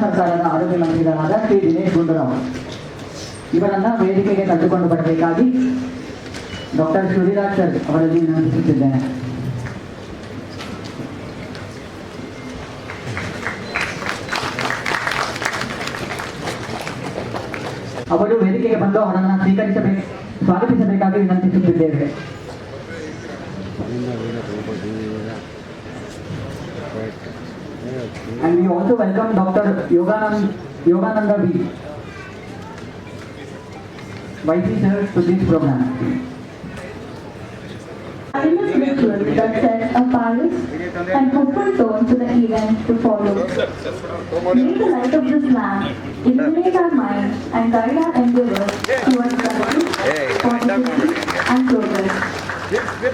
ಸರ್ಕಾರದ ಆರೋಗ್ಯ ಮಂತ್ರಿಗಳಾದ ಶ್ರೀ ದಿನೇಶ್ ಗುಂಡೂರಾವ್. ಇವರನ್ನ ವೇದಿಕೆಗೆ ಕರೆದುಕೊಂಡು ಬರಬೇಕಾಗಿ ಡಾಕ್ಟರ್ ಶಿವರಾಜ್ ಸರ್ ಅವರಲ್ಲಿ ವಿನಂತಿಸುತ್ತಿದ್ದೇನೆ. ಅವರು ವೇದಿಕೆಗೆ ಬಂದು ಅವರನ್ನು ಸ್ವೀಕರಿಸಬೇಕು, ಸ್ವಾಗತಿಸಬೇಕಾಗಿ ವಿನಂತಿಸುತ್ತಿದ್ದೇವೆ. And we also welcome Dr. Yoganand, Yogananda B. Vice Sir to this program. Happiness ritual that sets a palace and hopeful tone to the event to follow. May the light of this lamp illuminate our minds and guide our endeavors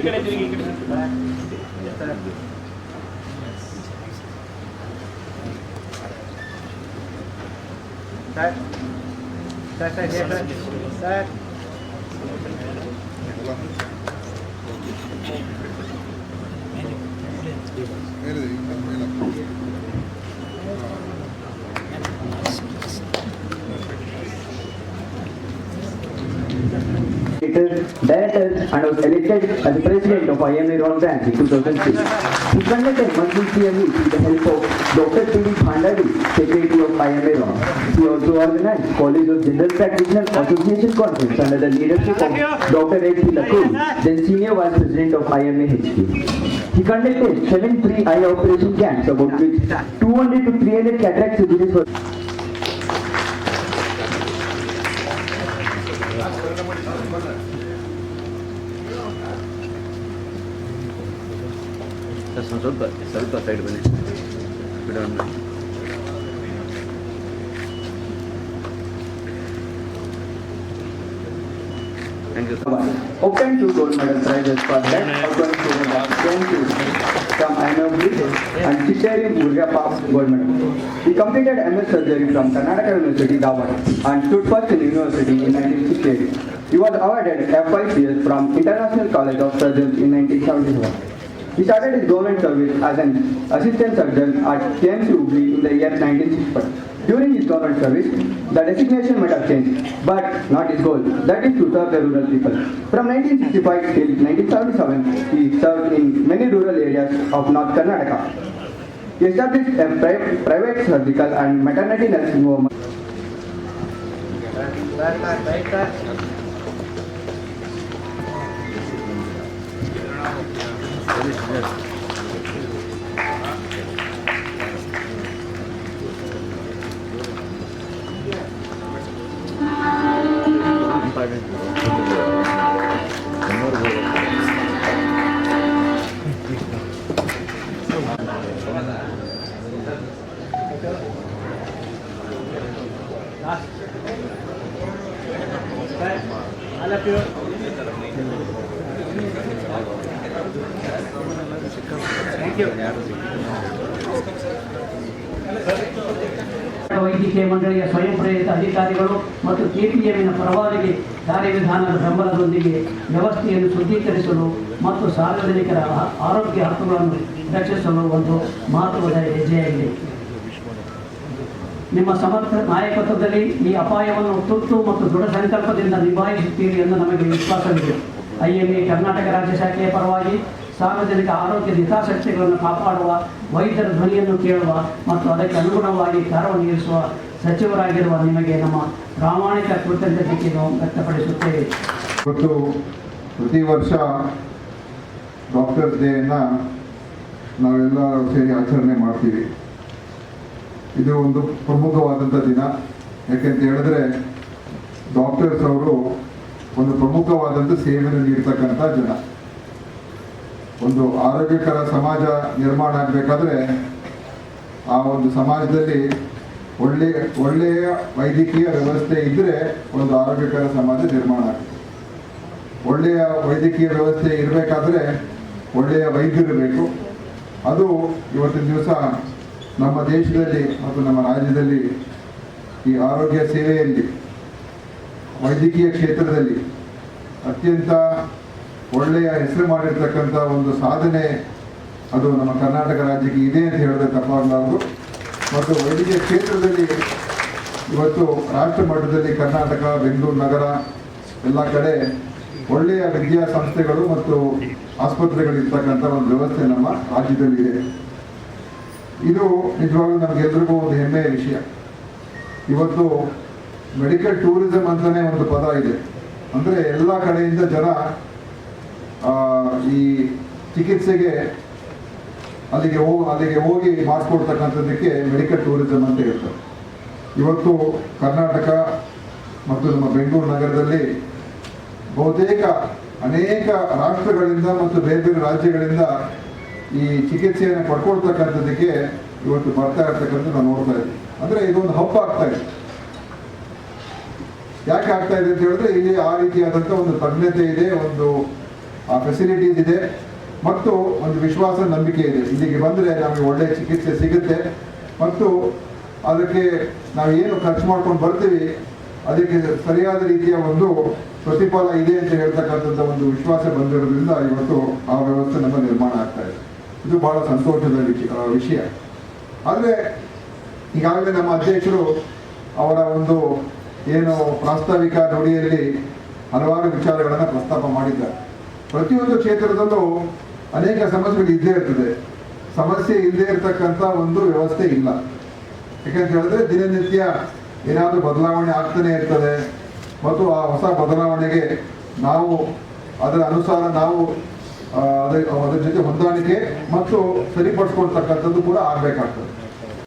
इकडे तिकडे Sir. Sir, sir, sir. Sir. Director and was elected as the president of IMA Round Branch in 2006. He conducted monthly CME with the help of Dr. P.D. Bhandari, Secretary of IMA Round. He also organized College of General Practitioner Association Conference under the leadership of Dr. H. P. Lakur, then Senior Vice President of IMA HQ. He conducted seven free eye operation camps, about which 200 to 300 cataract surgeries were sir ಸ್ವಲ್ಪ ಸ್ವಲ್ಪ side ಬನ್ನಿ ಬಿಡೋಣ thank you sir obtained two gold medal prizes for that outgoing student of 20 from IMA and Chichari Murga Pass gold medal. He completed MS surgery from Karnataka University, Dharwad and stood first in university in 1968. He was awarded FYCS from International College of Surgeons in 1971. He started his government service as an assistant surgeon at KMC in the year 1960. During his government service, the designation might have changed, but not his goal. That is to serve the rural people. From 1965 till 1977, he served in many rural areas of North Karnataka. He established a pri- private surgical and maternity nursing home. I love you. ವೈದ್ಯಕೀಯ ಮಂಡಳಿಯ ಸ್ವಯಂ ಪ್ರೇರಿತ ಅಧಿಕಾರಿಗಳು ಮತ್ತು ಕೆಪಿಎಂನ ಪರವಾಗಿ ಕಾರ್ಯವಿಧಾನದ ಬೆಂಬಲದೊಂದಿಗೆ ವ್ಯವಸ್ಥೆಯನ್ನು ಶುದ್ಧೀಕರಿಸಲು ಮತ್ತು ಸಾರ್ವಜನಿಕರ ಆರೋಗ್ಯ ಹಕ್ಕುಗಳನ್ನು ರಕ್ಷಿಸಲು ಒಂದು ಮಹತ್ವದ ಹೆಜ್ಜೆಯಾಗಿದೆ. ನಿಮ್ಮ ಸಮರ್ಥ ನಾಯಕತ್ವದಲ್ಲಿ ಈ ಅಪಾಯವನ್ನು ತುರ್ತು ಮತ್ತು ದೃಢ ಸಂಕಲ್ಪದಿಂದ ನಿಭಾಯಿಸುತ್ತೀರಿ ಎಂದು ನಮಗೆ ವಿಶ್ವಾಸವಿದೆ. ಐಎಂಎ ಕರ್ನಾಟಕ ರಾಜ್ಯ ಶಾಖೆಯ ಪರವಾಗಿ ಸಾರ್ವಜನಿಕ ಆರೋಗ್ಯದ ಹಿತಾಸಕ್ತಿಗಳನ್ನು ಕಾಪಾಡುವ, ವೈದ್ಯರ ಧ್ವನಿಯನ್ನು ಕೇಳುವ ಮತ್ತು ಅದಕ್ಕೆ ಅನುಗುಣವಾಗಿ ಕಾರ್ಯನಿರ್ವಹಿಸುವ ಸಚಿವರಾಗಿರುವ ನಿಮಗೆ ನಮ್ಮ ಪ್ರಾಮಾಣಿಕ ಕೃತಜ್ಞತೆಯನ್ನು ವ್ಯಕ್ತಪಡಿಸುತ್ತೇವೆ. ಮತ್ತು ಪ್ರತಿ ವರ್ಷ ಡಾಕ್ಟರ್ಸ್ ಡೇಯನ್ನು ನಾವೆಲ್ಲ ಸೇರಿ ಆಚರಣೆ ಮಾಡ್ತೀವಿ. ಇದು ಒಂದು ಪ್ರಮುಖವಾದಂಥ ದಿನ. ಯಾಕೆಂತ ಹೇಳಿದ್ರೆ ಡಾಕ್ಟರ್ಸ್ ಅವರು ಒಂದು ಪ್ರಮುಖವಾದಂಥ ಸೇವೆಯನ್ನು ನೀಡ್ತಕ್ಕಂಥ ಜನ ಒಂದು ಆರೋಗ್ಯಕರ ಸಮಾಜ ನಿರ್ಮಾಣ ಆಗಬೇಕಾದ್ರೆ ಆ ಒಂದು ಸಮಾಜದಲ್ಲಿ ಒಳ್ಳೆ, ಒಳ್ಳೆಯ ವೈದ್ಯಕೀಯ ವ್ಯವಸ್ಥೆ ಇದ್ದರೆ ಒಂದು ಆರೋಗ್ಯಕರ ಸಮಾಜ ನಿರ್ಮಾಣ ಆಗ್ತದೆ. ಒಳ್ಳೆಯ ವೈದ್ಯಕೀಯ ವ್ಯವಸ್ಥೆ ಇರಬೇಕಾದ್ರೆ ಒಳ್ಳೆಯ ವೈದ್ಯರು ಬೇಕು ಅದು ಇವತ್ತಿನ ದಿವಸ ನಮ್ಮ ದೇಶದಲ್ಲಿ ಮತ್ತು ನಮ್ಮ ರಾಜ್ಯದಲ್ಲಿ ಈ ಆರೋಗ್ಯ ಸೇವೆಯಲ್ಲಿ, ವೈದ್ಯಕೀಯ ಕ್ಷೇತ್ರದಲ್ಲಿ ಅತ್ಯಂತ ಒಳ್ಳೆಯ ಹೆಸರು ಮಾಡಿರ್ತಕ್ಕಂಥ ಒಂದು ಸಾಧನೆ ಅದು ನಮ್ಮ ಕರ್ನಾಟಕ ರಾಜ್ಯಕ್ಕೆ ಇದೆ ಅಂತ ಹೇಳಿದ್ರೆ ತಪ್ಪಾಗಲಾರದು. ಮತ್ತು ವೈದ್ಯಕೀಯ ಕ್ಷೇತ್ರದಲ್ಲಿ ಇವತ್ತು ರಾಷ್ಟ್ರ ಮಟ್ಟದಲ್ಲಿ ಕರ್ನಾಟಕ, ಬೆಂಗಳೂರು ನಗರ, ಎಲ್ಲ ಕಡೆ ಒಳ್ಳೆಯ ವಿದ್ಯಾಸಂಸ್ಥೆಗಳು ಮತ್ತು ಆಸ್ಪತ್ರೆಗಳಿರ್ತಕ್ಕಂಥ ಒಂದು ವ್ಯವಸ್ಥೆ ನಮ್ಮ ರಾಜ್ಯದಲ್ಲಿ ಇದೆ. ನಿಜವಾಗ್ಲೂ ನಮಗೆಲ್ರಿಗೂ ಒಂದು ಹೆಮ್ಮೆಯ ವಿಷಯ. ಇವತ್ತು ಮೆಡಿಕಲ್ ಟೂರಿಸಂ ಅಂತಲೇ ಒಂದು ಪದ ಇದೆ. ಅಂದರೆ ಎಲ್ಲ ಕಡೆಯಿಂದ ಜನ ಈ ಚಿಕಿತ್ಸೆಗೆ ಅಲ್ಲಿಗೆ ಹೋ, ಅಲ್ಲಿಗೆ ಹೋಗಿ ಮಾಡಿಸ್ಕೊಡ್ತಕ್ಕಂಥದ್ದಕ್ಕೆ ಮೆಡಿಕಲ್ ಟೂರಿಸಮ್ ಅಂತ ಇರುತ್ತೆ ಇವತ್ತು ಕರ್ನಾಟಕ ಮತ್ತು ನಮ್ಮ ಬೆಂಗಳೂರು ನಗರದಲ್ಲಿ ಬಹುತೇಕ ಅನೇಕ ರಾಷ್ಟ್ರಗಳಿಂದ ಮತ್ತು ಬೇರೆ ಬೇರೆ ರಾಜ್ಯಗಳಿಂದ ಈ ಚಿಕಿತ್ಸೆಯನ್ನು ಪಡ್ಕೊಳ್ತಕ್ಕಂಥದ್ದಕ್ಕೆ ಇವತ್ತು ಬರ್ತಾ ಇರ್ತಕ್ಕಂಥ ನಾವು ನೋಡ್ತಾ ಇದ್ದೀವಿ. ಅಂದರೆ ಇದೊಂದು ಹಬ್ಬ ಆಗ್ತಾ ಇದೆ. ಯಾಕೆ ಆಗ್ತಾ ಇದೆ ಅಂತ ಹೇಳಿದ್ರೆ ಇಲ್ಲಿ ಆ ರೀತಿಯಾದಂಥ ಒಂದು ತಜ್ಞತೆ ಇದೆ, ಒಂದು ಫೆಸಿಲಿಟೀಸ್ ಇದೆ. ಮತ್ತು ಒಂದು ವಿಶ್ವಾಸ ನಂಬಿಕೆ ಇದೆ. ಇಲ್ಲಿಗೆ ಬಂದರೆ ನಮಗೆ ಒಳ್ಳೆಯ ಚಿಕಿತ್ಸೆ ಸಿಗುತ್ತೆ. ಮತ್ತು ಅದಕ್ಕೆ ನಾವು ಏನು ಖರ್ಚು ಮಾಡ್ಕೊಂಡು ಬರ್ತೀವಿ ಅದಕ್ಕೆ ಸರಿಯಾದ ರೀತಿಯ ಒಂದು ಪ್ರತಿಫಲ ಇದೆ ಅಂತ ಹೇಳ್ತಕ್ಕಂಥದ್ದು ಒಂದು ವಿಶ್ವಾಸ ಬಂದಿರೋದ್ರಿಂದ ಇವತ್ತು ಆ ವ್ಯವಸ್ಥೆ ನಮ್ಮ ನಿರ್ಮಾಣ ಆಗ್ತಾ ಇದೆ. ಇದು ಬಹಳ ಸಂತೋಷದ ಆ, ವಿಷಯ. ಆದರೆ ಈಗಾಗಲೇ ನಮ್ಮ ಅಧ್ಯಕ್ಷರು ಅವರ ಒಂದು ಏನು ಪ್ರಾಸ್ತಾವಿಕ ನುಡಿಯಲ್ಲಿ ಹಲವಾರು ವಿಚಾರಗಳನ್ನು ಪ್ರಸ್ತಾಪ ಮಾಡಿದ್ದಾರೆ. ಪ್ರತಿಯೊಂದು ಕ್ಷೇತ್ರದಲ್ಲೂ ಅನೇಕ ಸಮಸ್ಯೆಗಳು ಇದ್ದೇ ಇರ್ತದೆ. ಸಮಸ್ಯೆ ಇಲ್ಲದೆ ಇರತಕ್ಕಂಥ ಒಂದು ವ್ಯವಸ್ಥೆ ಇಲ್ಲ. ಯಾಕಂತ ಹೇಳಿದ್ರೆ ದಿನನಿತ್ಯ ಏನಾದರೂ ಬದಲಾವಣೆ ಆಗ್ತಾನೆ ಇರ್ತದೆ. ಮತ್ತು ಆ ಹೊಸ ಬದಲಾವಣೆಗೆ ನಾವು ಅದರ ಅನುಸಾರ ನಾವು ಅದರ ಜೊತೆ ಹೊಂದಾಣಿಕೆ ಮತ್ತು ಸರಿಪಡಿಸ್ಕೊಳ್ತಕ್ಕಂಥದ್ದು ಕೂಡ ಆಗಬೇಕಾಗ್ತದೆ.